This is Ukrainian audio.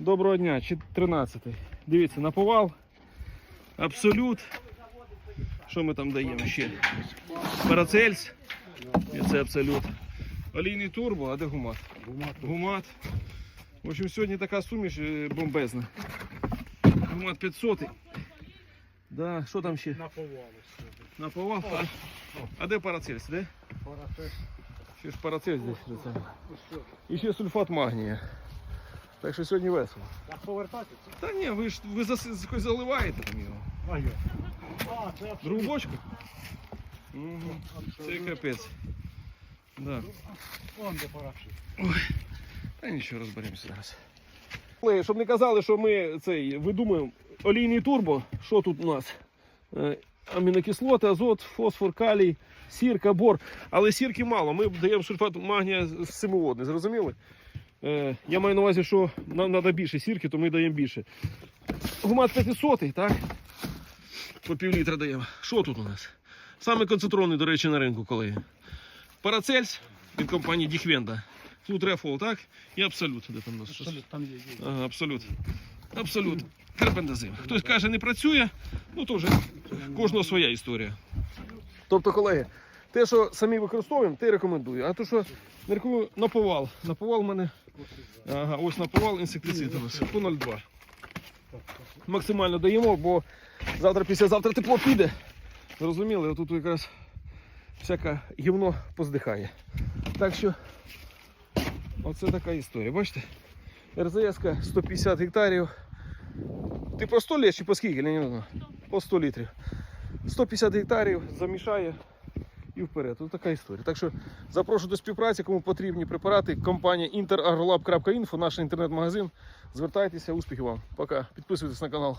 Доброго дня, чи 13. Дивіться, на повал. Абсолют. Що ми там даємо ще? Парацельс. І це абсолют. Олійний турбо, а де гумат? Гумат. Гумат. В общем, сьогодні така суміш е, бомбезна. Гумат 500. Да, що там ще? Наповали сьогодні. На повал. А, а де парацельс? Де? Парафес. Ще ж парацельс десь. І ще сульфат магнія. Так що сьогодні весело. так повертатися? Та ні, ви ж ви зас- якось заливаєте там його. А я. А, це Другу бочку? Угу. Це капець. Да. Вон де парафес. Та нічого розберемося зараз. Колеги, Щоб не казали, що ми цей видумуємо олійний турбо. Що тут у нас? Е, Амінокислоти, азот, фосфор, калій, сірка, бор. Але сірки мало. Ми даємо сульфат магнія семиводний, зрозуміли? Е, Я маю на увазі, що нам треба більше сірки, то ми даємо більше. Гумат 500, так? По пів літра даємо. Що тут у нас? Саме концентрований, до речі, на ринку, колеги. Парацельс від компанії Діхвенда. Тут Рефол, так? І абсолют. Де там у нас щось? Абсолютно там є. є. Ага, абсолют. Абсолют. Карбендазим. Хтось каже, не працює, ну то вже кожного своя історія. Тобто, колеги, те, що самі використовуємо, те рекомендую. А то, що не наповал. Наповал в мене. Ага, ось наповал інсектицид у нас. По 0,2. Максимально даємо, бо завтра, післязавтра тепло піде. Зрозуміли, отут якраз всяке гівно поздихає. Так що, оце така історія. Бачите? РЗС 150 гектарів. Ти по 100 літ по скільки? Леонід? По 100 літрів. 150 гектарів замішає і вперед. Ось така історія. Так що запрошую до співпраці, кому потрібні препарати. Компанія interagrolab.info, наш інтернет-магазин. Звертайтеся, успіхів вам. Пока. Підписуйтесь на канал.